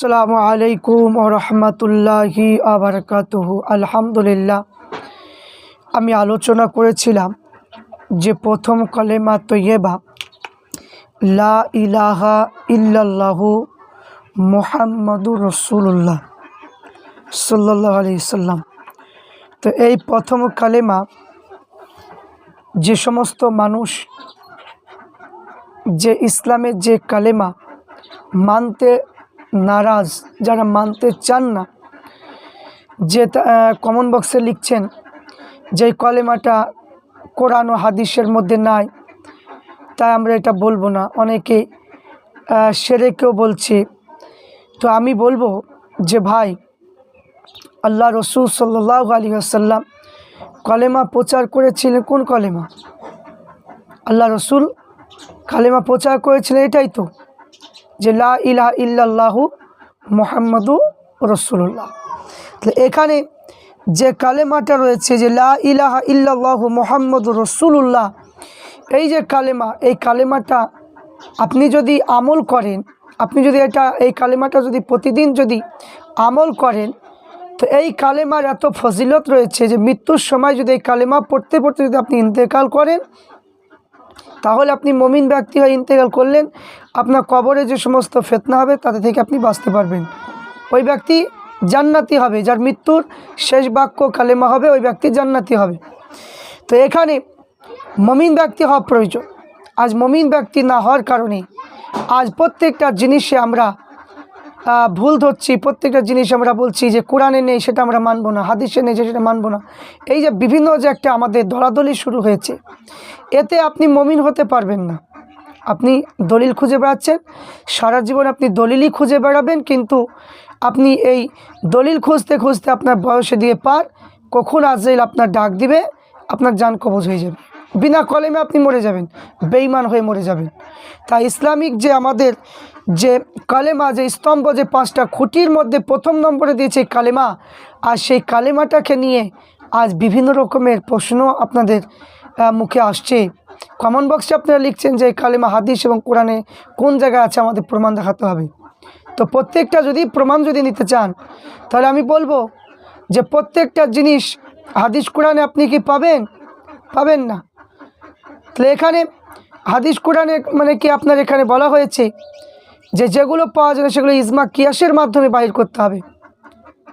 আসসালামু আলাইকুম রহমতুল্লাহি আবরকাতহ আলহামদুলিল্লাহ। আমি আলোচনা করেছিলাম যে প্রথম কলেমা তৈয়বা, লা ইলাহা ইল্লাল্লাহু মোহাম্মদুর রসুল্লাহ সাল্লাহ আলি সাল্লাম। তো এই প্রথম কালেমা যে সমস্ত মানুষ যে ইসলামের যে কালেমা মানতে নারাজ, যারা মানতে চান না। যে কমন বক্সে লিখছেন, যে কলেমাটা কোরআন ও হাদিসের মধ্যে নাই, তাই আমরা এটা বলব না। অনেকে সেরেকেও বলছে। তো আমি বলব যে ভাই, আল্লাহ রসুল সাল্লাহ আলী আসাল্লাম কলেমা প্রচার করেছিলেন কোন কলেমা? আল্লাহ রসুল কালেমা প্রচার করেছিলেন এটাই তো। যে লা ইলাহা ইল্লাল্লাহু মোহাম্মদু রসুল্লাহ তাহলে এখানে যে কালেমাটা রয়েছে যে লা ইলাহা ইল্লাল্লাহু মোহাম্মদু রসুল্লাহ এই যে কালেমা, এই কালেমাটা আপনি যদি আমল করেন, আপনি যদি এটা, এই কালেমাটা যদি প্রতিদিন যদি আমল করেন, তো এই কালেমার এত ফজিলত রয়েছে যে মৃত্যুর সময় যদি এই কালেমা পড়তে পড়তে যদি আপনি ইন্তেকাল করেন, তাহলে আপনি মমিন ব্যক্তি হয়ে ইন্তেকাল করলেন আপনার কবরে যে সমস্ত ফেতনা হবে, তাতে থেকে আপনি বাঁচতে পারবেন। ওই ব্যক্তি জান্নাতি হবে, যার মৃত্যুর শেষ বাক্য কালেমা হবে, ওই ব্যক্তি জান্নাতি হবে। তো এখানে মমিন ব্যক্তি হওয়া প্রয়োজন। আজ মমিন ব্যক্তি না হওয়ার কারণে আজ প্রত্যেকটা জিনিসে আমরা ভুল ধরছি, প্রত্যেকটা জিনিস আমরা বলছি যে কোরআনে নেই, সেটা আমরা মানব না, হাদিসে নেই সেটা মানব না। এই যে বিভিন্ন যে একটা আমাদের দলাদলি শুরু হয়েছে, এতে আপনি মমিন হতে পারবেন না। আপনি দলিল খুঁজে বেড়াচ্ছেন। সারা জীবন আপনি দলিলই খুঁজে বেড়াবেন, কিন্তু আপনি এই দলিল খুঁজতে খুঁজতে আপনার বয়সে দিয়ে পার, কখন আজরাইল আপনার ডাক দিবে, আপনার যান কবজ হয়ে যাবে। বিনা কলেমে আপনি মরে যাবেন বেইমান হয়ে মরে যাবেন। তাই ইসলামিক যে আমাদের যে কালেমা, যে স্তম্ভ, যে পাঁচটা খুঁটির মধ্যে প্রথম নম্বরে দিয়েছে কালেমা, আর সেই কালেমাটাকে নিয়ে আজ বিভিন্ন রকমের প্রশ্ন আপনাদের মুখে আসছে। কমন বক্সে আপনারা লিখছেন যে কালিমা, হাদিস এবং কোরআনে কোন জায়গায় আছে আমাদের প্রমাণ দেখাতে হবে। তো প্রত্যেকটা যদি প্রমাণ যদি নিতে চান, তাহলে আমি বলব যে প্রত্যেকটা জিনিস হাদিস, কোরআনে আপনি কি পাবেন? পাবেন না। তাহলে এখানে হাদিস, কোরআনে মানে কি আপনার এখানে বলা হয়েছে যে যেগুলো পাওয়া যাবে সেগুলো ইজমা কিয়াসের মাধ্যমে বাহির করতে হবে।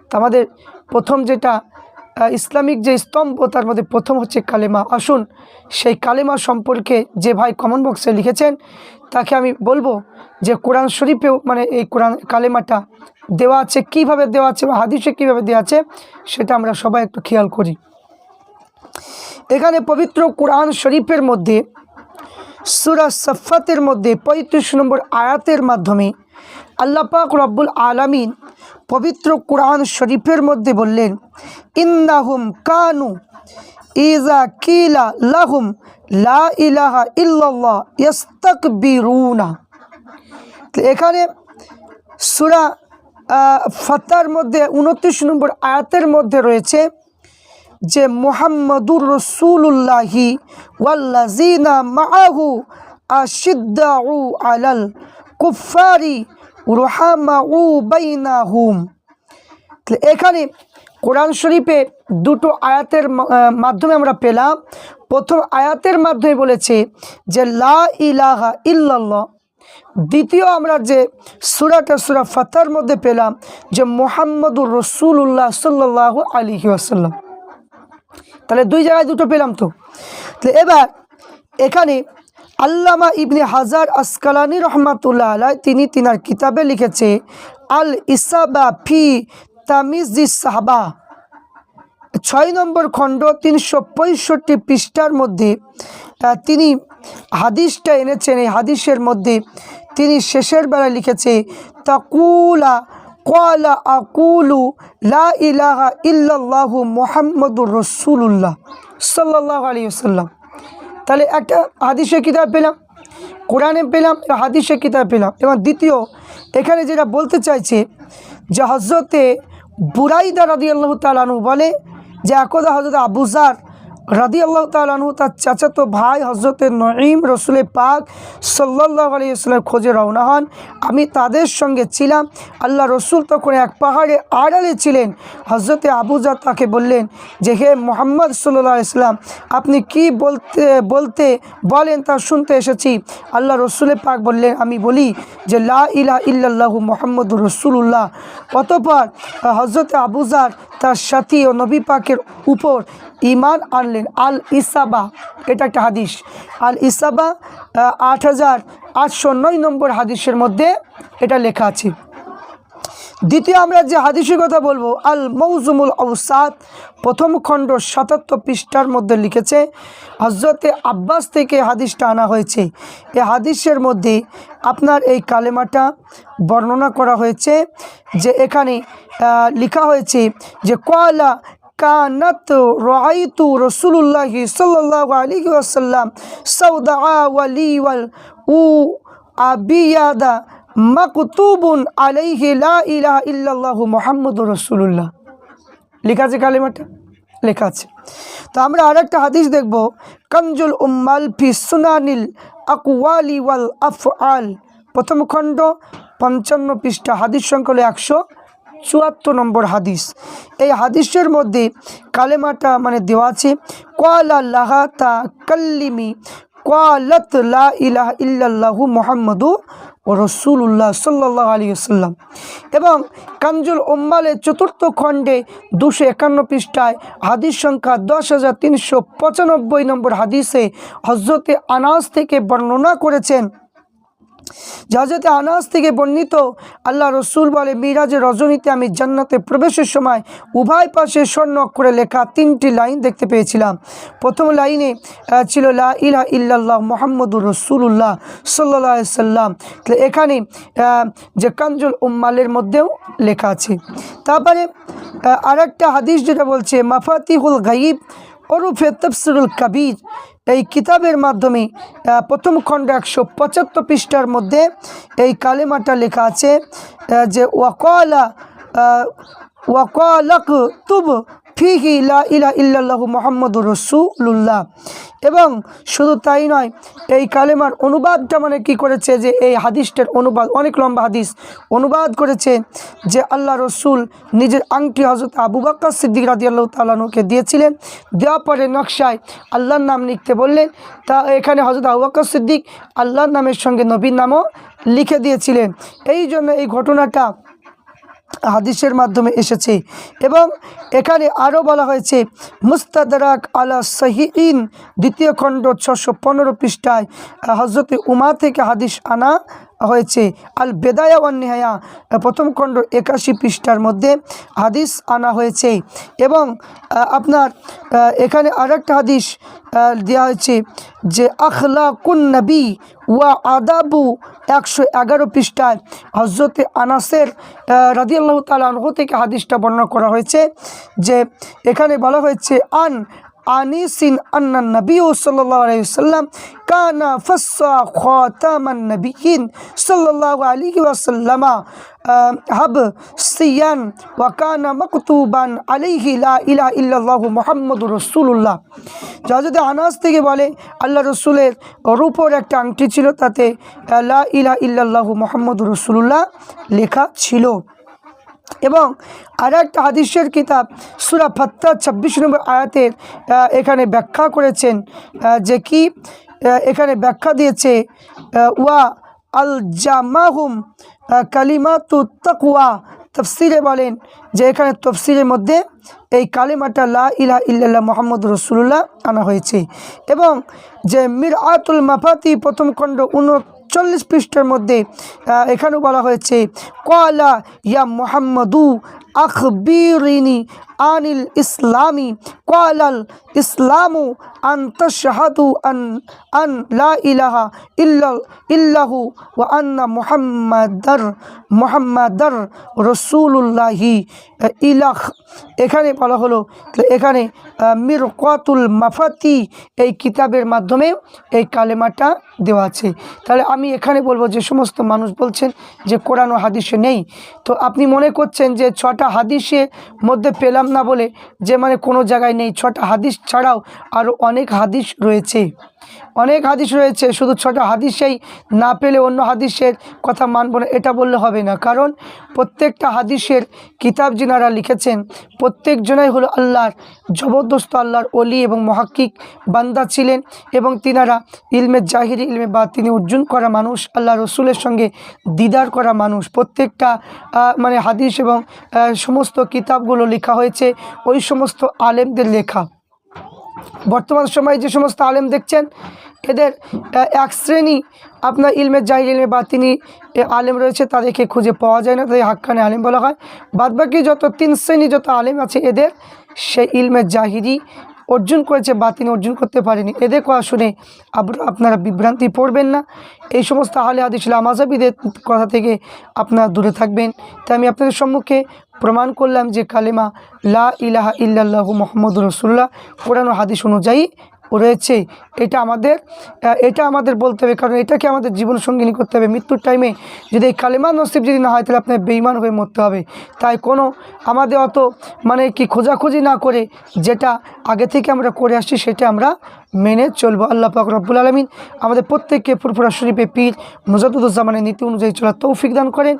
তা আমাদের প্রথম যেটা ইসলামিক যে স্তম্ভ, তার মধ্যে প্রথম হচ্ছে কালেমা। আসুন, সেই কালেমা সম্পর্কে যে ভাই কমন বক্সে লিখেছেন, তাকে আমি বলব যে কোরআন শরীফেও মানে এই কোরআন কালেমাটা দেওয়া আছে। কীভাবে দেওয়া আছে বা হাদিসে কীভাবে দেওয়া আছে, সেটা আমরা সবাই একটু খেয়াল করি। এখানে পবিত্র কোরআন শরীফের মধ্যে সুরা সফাতের মধ্যে পঁয়ত্রিশ নম্বর আয়াতের মাধ্যমে আল্লাহ পাক রব্বুল আলামিন পবিত্র কোরআন শরীফের মধ্যে বললেন, ইন্নাহুম কানু ইজা কিলা লাহুম লা ইলাহা ইল্লাল্লাহ ইয়াস্তাকবিরুনা। তো এখানে সুরা ফাতার মধ্যে উনত্রিশ নম্বর আয়াতের মধ্যে রয়েছে যে মোহাম্মদুর রসুল্লাহি ওয়াল্লাজিনা মাহু আশিদ্দাউ আলাল কুফারি রুহামাউ বাইনাহুম। তাহলে এখানে কোরআন শরীফে দুটো আয়াতের মাধ্যমে আমরা পেলাম। প্রথম আয়াতের মাধ্যমে বলেছে যে লা ইলাহা ইল্লাল্লাহ। দ্বিতীয় আমরা যে সুরাটা, সুরা ফাতার মধ্যে পেলাম যে মোহাম্মদুর রসুল্লাহ সাল্লাহ আলিহি আসাল্লাম তাহলে দুই জায়গায় দুটো পেলাম তো। তাহলে এবার এখানে আল্লামা ইবনে হাজার আসকালানি রহমাতুল্লাহ আলাই তিনি তিনার কিতাবে লিখেছে, আল ইসাবা ফি তামিজ সাহাবা। ছয় নম্বর খণ্ড তিনশো পঁয়ষট্টি পৃষ্ঠার মধ্যে তিনি হাদিসটা এনেছেন, এই হাদিসের মধ্যে তিনি শেষের বেলায় লিখেছে, তাকুলা কলা আকুলু লা ইলাহা ইল্লাল্লাহু মোহাম্মদুর রসুল্লাহ সাল্লাহ আলী সাল্লাম তাহলে একটা হাদিসের কিতাব পেলাম কোরআনে পেলাম হাদিসে কিতাব পেলাম। এবং দ্বিতীয়, এখানে যেটা বলতে চাইছে যে হজরতে বুরাইদা রাদি আল্লাহ তালানু বলে যে একদা হজরত আবুজার রাদি আল্লাহ তালু তার চাচাতো ভাই হজরতের নঈম রসুলে পাক সাল্লাহ আলিয়াল্লামের খোঁজে রওনা হন। আমি তাদের সঙ্গে ছিলাম। আল্লাহ রসুল তখন এক পাহাড়ে আড়ালে ছিলেন। হজরতে আবুজা তাকে বললেন যে, হে মোহাম্মদ সাল্লাহ ইসলাম আপনি কি বলতে বলতে বলেন তা শুনতে এসেছি? আল্লাহ রসুলে পাক বললেন, আমি বলি যে, লা ইলা ইল্লাল্লাহু মোহাম্মদ রসুল্লাহ অতপর হজরতে আবুজার তার সাথী ও নবী পাকের উপর ইমান আনলেন। আল ইসাবা এটা একটা হাদিস। আল ইসাবা আট হাজার আটশো নয় নম্বর হাদিসের মধ্যে এটা লেখা আছে। দ্বিতীয় আমরা যে হাদিসের কথা বলব আল মৌজুমুল আউসাদ প্রথম খণ্ড সাতাত্তর পৃষ্ঠার মধ্যে লিখেছে হজরতে আব্বাস থেকে হাদিসটা আনা হয়েছে। এই হাদিসের মধ্যে আপনার এই কালেমাটা বর্ণনা করা হয়েছে যে এখানে লেখা হয়েছে যে কয়লা কানাত রাইতু রসুল্লাহ সাল্লাহ আলী ওয়াসাল্লাম সৌদা ওয়ালি ওয়াল উ আবিয়াদা মাকতুবুন আলাইহি লা ইলাহা ইল্লাল্লাহু মুহাম্মাদুর রাসূলুল্লাহ। লেখা আছে কালেমাটা? লেখা আছে। তো আমরা আর একটা হাদিস দেখব। কনজুল উম্মাল ফি সুনানিল আকওয়ালি ওয়াল আফআল। প্রথম খণ্ড, পঞ্চান্ন পৃষ্ঠা, হাদিস সংখ্যা একশো চুয়াত্তর নম্বর হাদিস। এই হাদিসের মধ্যে কালেমাটা মানে দেওয়া আছে কলা লাহা তা কাল্লিমি কালত লা ইলাহা ইল্লাল্লাহু মুহাম্মাদু ও রসুল্লাহ সাল্লাহ আলী আসাল্লাম এবং কামজুল উম্মালের চতুর্থ খণ্ডে দুশো একান্ন পৃষ্ঠায় হাদিস সংখ্যা দশ হাজার তিনশো পঁচানব্বই নম্বর হাদিসে হজরতে আনাজ থেকে বর্ণনা করেছেন জাহাজতে আনাস থেকে বর্ণিত, আল্লাহ রসুল বলে, মিরাজের রজনীতে আমি জান্নাতে প্রবেশের সময় উভয় পাশে স্বর্ণ অক্ষরে লেখা তিনটি লাইন দেখতে পেয়েছিলাম। প্রথম লাইনে ছিল, লা ইলা ইল্লাল্লাহ মোহাম্মদুর রসুল্লাহ সাল্লাহ সাল্লাম। তো এখানে যে কাঞ্জুল উম্মালের মধ্যেও লেখা আছে। তারপরে আর একটা হাদিস যেটা বলছে, মাফাতিহুল গাইব ওরফে তফসিরুল কাবির। এই কিতাবের মাধ্যমে প্রথম খণ্ড একশো পঁচাত্তর পৃষ্ঠার মধ্যে এই কালেমাটা লেখা আছে যে ওয়াকলা ওয়াকলাক তুব ফিহি ইলা ইলা ইল্লাল্লাহু মোহাম্মদ রসুল্লাহ এবং শুধু তাই নয়, এই কালেমার অনুবাদটা মানে কি করেছে যে এই হাদিসটার অনুবাদ, অনেক লম্বা হাদিস, অনুবাদ করেছে যে আল্লাহ রসুল নিজের আংটি হজরত আবু বাক্কা সিদ্দিক রাজি আল্লাহ তালানুকে দিয়েছিলেন, দেওয়ার পরে নকশায় আল্লাহর নাম লিখতে বললেন, তা এখানে হজরত আবু বাক্কা সিদ্দিক আল্লাহর নামের সঙ্গে নবীর নামও লিখে দিয়েছিলেন। এই জন্য এই ঘটনাটা হাদিসের মাধ্যমে এসেছে এবং এখানে আরও বলা হয়েছে, মুস্তাদারাক আলা সহিইন দ্বিতীয় খণ্ড ছশো পনেরো পৃষ্ঠায় হজরতে উমা থেকে হাদিস আনা হয়েছে। আল বেদায়া ওয়ান নেহায়া প্রথম খণ্ড একাশি পৃষ্ঠার মধ্যে হাদিস আনা হয়েছে। এবং আপনার এখানে আরেকটা হাদিস দেওয়া হয়েছে যে আখলা কুন নবী ওয়া আদাবু একশো এগারো পৃষ্ঠায় হজরতে আনাসের রাজি আল্লাহ তালহ থেকে হাদিসটা বর্ণনা করা হয়েছে যে এখানে বলা হয়েছে, আন আনিসিন আন্না নবী আলাইসাল্লাম কানা ফসা খাতামান নবীন সাল্লাহ আলী ওয়াসাল্লামা হাব সিয়ান ওয়াকানা মকতুবান আলিহি ইলা ইল্লাল্লাহু মুহাম্মদুর রসুল্লাহ যদি আনাস থেকে বলে, আল্লাহ রসুলের রূপর একটা আংটি ছিল, তাতে লা ইলা ইল্লাল্লাহু মুহাম্মদুর রসুল্লাহ লেখা ছিল। এবং আর একটা হাদিসের কিতাব, সুরা ফাত্তা ছাব্বিশ নম্বর আয়াতের এখানে ব্যাখ্যা করেছেন যে কি এখানে ব্যাখ্যা দিয়েছে ওয়া আল জামাহুম কালিমা কালিমাতু তাকওয়া, তফসিরে বলেন যে এখানে তফসিরের মধ্যে এই কালিমাটা লা ইলা ইল্লাল্লাহ মোহাম্মদ রসুল্লাহ আনা হয়েছে এবং যে মির আতুল মাফাতি প্রথম খণ্ড উনচল্লিশ পৃষ্ঠের মধ্যে এখানেও বলা হয়েছে কলা ইয়া মোহাম্মদু আখবিরিনি আনিল ইসলামি কলাল ইসলামু আন আন আন লা ইলাহা ইল্লা ইল্লাহু ওয়া আন্না মুহাম্মাদার মুহাম্মাদার রসুল্লাহি ইলাহ। এখানে বলা হলো এখানে আহ, মির কাতুল মাফাতি এই কিতাবের মাধ্যমে এই কালেমাটা দেওয়া আছে। তাহলে আমি এখানে বলব যে সমস্ত মানুষ বলছেন যে কোরআন ও হাদিসে নেই। তো আপনি মনে করছেন যে ছটা হাদিসের মধ্যে পেলাম না বলে যে মানে কোনো জায়গায় নেই। ছটা হাদিস ছাড়াও আরও অনেক হাদিস রয়েছে। অনেক হাদিস রয়েছে, শুধু ছটা হাদিসেই না পেলে অন্য হাদিসের কথা মানব না, এটা বললে হবে না। কারণ প্রত্যেকটা হাদিসের কিতাব যিনারা লিখেছেন, প্রত্যেকজনাই হলো আল্লাহর, জবরদস্ত আল্লাহর অলি এবং মহাক্কিক বান্দা ছিলেন এবং তিনারা ইলমে জাহিরি, ইলমে বা তিনি অর্জন করা মানুষ আল্লাহ রসুলের সঙ্গে দিদার করা মানুষ। প্রত্যেকটা মানে হাদিস এবং সমস্ত কিতাবগুলো লেখা হয়েছে। ওই সমস্ত আলেমদের লেখা। বর্তমান সময়ে যে সমস্ত আলেম দেখছেন, এদের এক শ্রেণি আপনার ইলমে জাহির ইলমে বা তিনি আলেম রয়েছে, তাদেরকে খুঁজে পাওয়া যায় না, তাদের হাক্কানে আলেম বলা হয়। বাদবাকি যত তিন শ্রেণি যত আলেম আছে, এদের সেই ইলমে জাহিরি অর্জন করেছে বা তিনি অর্জন করতে পারেনি। এদের কথা শুনে আপ- আপনারা বিভ্রান্তি পড়বেন না। এই সমস্ত আহলে হাদিস লামাজাবিদের কথা থেকে আপনারা দূরে থাকবেন। তাই আমি আপনাদের সম্মুখে প্রমাণ করলাম যে কালেমা লা ইলাহা ইল্লাল্লাহু মোহাম্মদ রসুল্লাহ কোরআন হাদিস অনুযায়ী রয়েছে। এটা আমাদের এটা আমাদের বলতে হবে, কারণ এটাকে আমাদের জীবন সঙ্গিনী করতে হবে। মৃত্যুর টাইমে যদি এই কালেমা নসিব যদি না হয়, তাহলে আপনার বেইমান হয়ে মরতে হবে। তাই কোনো আমাদের অত মানে কি খোঁজাখুঁজি না করে যেটা আগে থেকে আমরা করে আসছি, সেটা আমরা মেনে চলবো। আল্লাহ পাক রব্বুল আলমিন আমাদের প্রত্যেককে ফুরফুরা শরীফে পীর মুজাদুজ্জামানের নীতি অনুযায়ী চলার তৌফিক দান করেন।